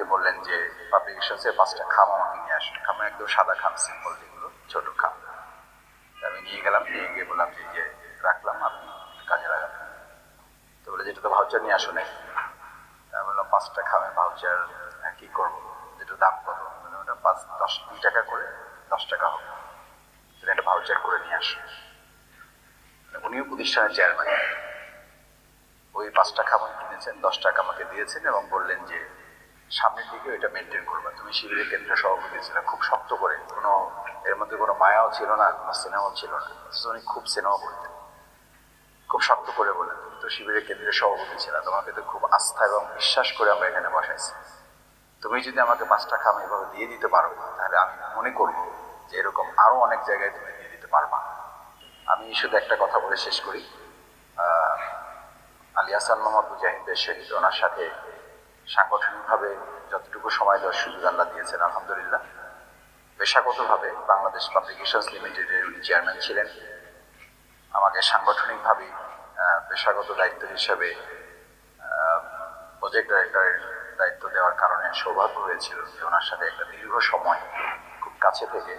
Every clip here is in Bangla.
আমাকে বললেন যে পাবলিকেশনসে পাঁচটা খাম আমাকে নিয়ে আসুন। খাম একদম সাদা খাম সিম্পল যেগুলো, ছোট খাম। আমি নিয়ে গেলাম, নিয়ে গিয়ে বললাম যে যে রাখলাম, আপনি কাজে লাগাবেন তো বলে, যেটা তো ভাউচার নিয়ে আসুন আমি বললাম, পাঁচটা খামে ভাউচার কি করব। যেটা দাম কত? ওটা পাঁচ, দশ, দুই টাকা করে, দশ টাকা হবে। সেটা একটা ভাউচার করে নিয়ে আসুন উনিও প্রতিষ্ঠানের চেয়ারম্যান ওই পাঁচটা খাবার কিনেছেন, দশ টাকা আমাকে দিয়েছেন এবং বললেন যে সামনের দিকে এটা মেনটেন করবে। তুমি শিবিরের কেন্দ্র সভাপতি ছিলে খুব শক্ত করে কোনো এর মধ্যে কোনো মায়াও ছিল না কোনো সিনেমাও ছিল না। উনি খুব সিনেমা করতেন। খুব শক্ত করে বলেন। তুমি তো শিবিরের কেন্দ্রীয় সভাপতি ছিল তোমাকে তো খুব আস্থা এবং বিশ্বাস করে আমরা এখানে বসাইছি। তুমি যদি আমাকে পাঁচটা খাম এভাবে দিয়ে দিতে পারো তাহলে আমি মনে করব যে এরকম আরও অনেক জায়গায় তুমি দিয়ে দিতে পারবা। আমি শুধু একটা কথা বলে শেষ করি। আহ, আলী হাসান মোহাম্মদ মুজাহিদের শহীদ ওনার সাথে সাংগঠনিকভাবে যতটুকু সময় দেওয়ার সুযোগ আল্লাহ দিয়েছেন, আলহামদুলিল্লাহ। পেশাগতভাবে বাংলাদেশ পাবলিকেশনস লিমিটেডের উনি চেয়ারম্যান ছিলেন। আমাকে সাংগঠনিকভাবে পেশাগত দায়িত্ব হিসেবে প্রজেক্ট ডাইরেক্টরের দায়িত্ব দেওয়ার কারণে সৌভাগ্য হয়েছিল যে ওনার সাথে একটা দীর্ঘ সময় খুব কাছে থেকে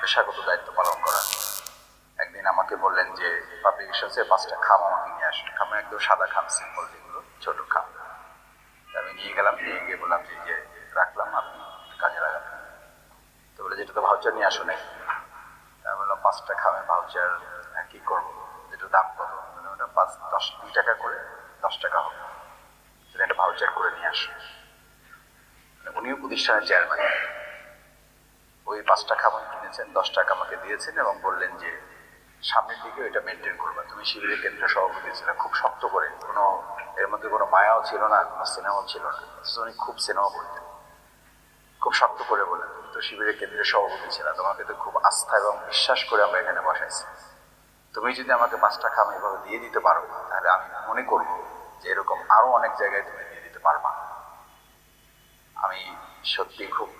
পেশাগত দায়িত্ব পালন করা। একদিন আমাকে বললেন যে, পাবলিকেশনসে পাঁচটা খাম আমাকে নিয়ে আসুন। খাম একদম সাদা খাম সিম্পল যেগুলো, ছোটো খাম। নিয়ে গেলাম, নিয়ে গিয়ে বললাম যে যে রাখলাম, আপনি কাজে লাগাবেন। তো বলে, যেটা তো ভাউচার নিয়ে আসুন আমি বললাম, পাঁচটা খামে ভাউচার কি করব? যেটা দাম কত? মানে ওটা পাঁচ, দশ দুই টাকা করে দশ টাকা হবে। সেটা একটা ভাউচার করে নিয়ে আসুন মানে উনিও প্রতিষ্ঠানের চেয়ারম্যান ওই পাঁচটা খাবার কিনেছেন, দশ টাকা আমাকে দিয়েছেন এবং বললেন যে, সামনের দিকে এটা মেনটেন করবে। তুমি শিবিরের কেন্দ্র সভাপতি ছিলে, খুব শক্ত করে, কোনো এর মধ্যে কোনো মায়াও ছিল না, কোনো সিনেমাও ছিল না। উনি খুব সিনেমা করতেন। খুব শক্ত করে বলেন তুমি তো শিবিরের কেন্দ্রীয় সভাপতি ছিল তোমাকে তো খুব আস্থা এবং বিশ্বাস করে আমরা এখানে বসাইছি। তুমি যদি আমাকে পাঁচটা খাম এভাবে দিয়ে দিতে পারো, তাহলে আমি মনে করব যে এরকম আরও অনেক জায়গায় তুমি দিয়ে দিতে পারবা। আমি সত্যি খুব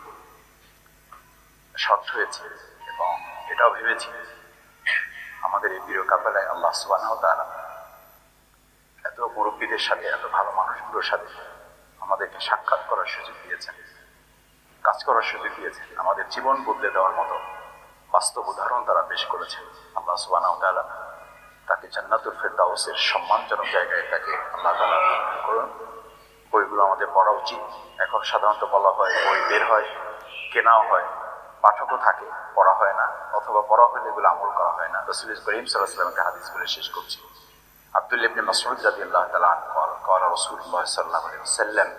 শক্ত হয়েছি এবং এটাও ভেবেছি। আমাদের এই প্রিয় কাপেলায় আল্লাহ সুবাহ তারা মুরব্বীদের সাথে, এত ভালো মানুষগুলোর সাথে আমাদেরকে সাক্ষাৎ করার সুযোগ দিয়েছেন, কাজ করার সুযোগ দিয়েছেন। আমাদের জীবন বদলে দেওয়ার মতো বাস্তব উদাহরণ তারা পেশ করেছেন। আল্লাহ সুবাহ তাআলা তাকে জান্নাতুল ফেরদাউসের সম্মানজনক জায়গায় তাকে আল্লাহ তালা করুন। বইগুলো আমাদের পড়া উচিত। এখন সাধারণত বলা হয়, বই বের হয়, কেনাও হয়, পাঠকও থাকে, পড়া হয় না, অথবা পড়া হলে এগুলো আমল করা হয় না। রসুল করিম সাল্লাহ সাল্লামকে হাদিস বলে শেষ করছি। আব্দুল ইবনে মাসউদ রাদিয়াল্লাহু তাআলা আনহু قال قال رسول الله صلى الله عليه وسلم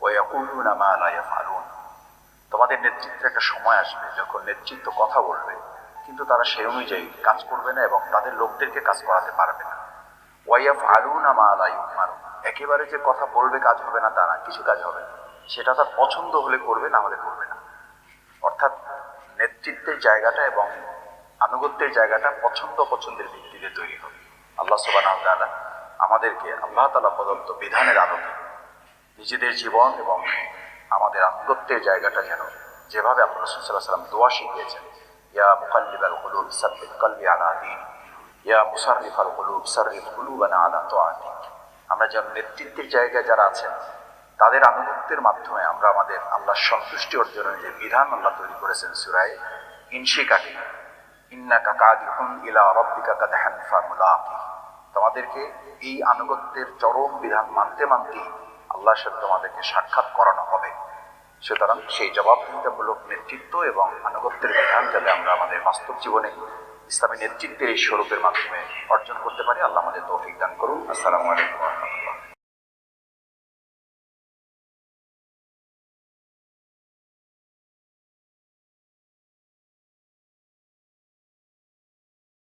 ويقولون ما لا يفعلون তোমাদের নেতৃত্বের একটা সময় আসবে যখন নেতৃত্ব কথা বলবে কিন্তু তারা সেই অনুযায়ী কাজ করবে না এবং তাদের লোকদেরকে কাজ করাতে পারবে না ওয়াইফ আলুনা মা আলা ইউমারুন একেবারে যে কথা বলবে কাজ হবে না তা না কিছু কাজ হবে না। সেটা তার পছন্দ হলে করবে না হলে করবে না অর্থাৎ নেতৃত্বের জায়গাটা এবং আনুগত্যের জায়গাটা পছন্দ পছন্দের ভিত্তিতে তৈরি হবে আল্লাহ সুবাহ আমাদেরকে আল্লাহ তালা প্রদত্ত বিধানের আলোকে নিজেদের জীবন এবং আমাদের আনুগত্যের জায়গাটা যেন যেভাবে আল্লাহ রসুল্লাহ সাল্লাম দোয়া শিখিয়েছেন, ইয়া মুকাল্লিবাল কুলুব সাব্বিত কলবি আলা দিন, ইয়া মুসাররিফ আল কুলুব সাররিফ কুলুবানা আলা তোয়াতি আমরা যেন নেতৃত্বের জায়গায় যারা আছেন, তাদের আনুগত্যের মাধ্যমে আমরা আমাদের আল্লাহর সন্তুষ্টি অর্জনের যে বিধান আল্লাহ তৈরি করেছেন সুরায় ইনশিকাকে তোমাদেরকে এই আনুগত্যের চরম বিধান মানতে মানতেই আল্লাহর সাথে তোমাদেরকে সাক্ষাৎ করানো হবে। সুতরাং সেই জবাবদিহিতামূলক নেতৃত্ব এবং আনুগত্যের বিধান যাতে আমরা আমাদের বাস্তব জীবনে ইসলামী নেতৃত্বের এই স্বরূপের মাধ্যমে অর্জন করতে পারি, আল্লাহ আমাদের তৌফিক দান করুন। আসসালামু আলাইকুম।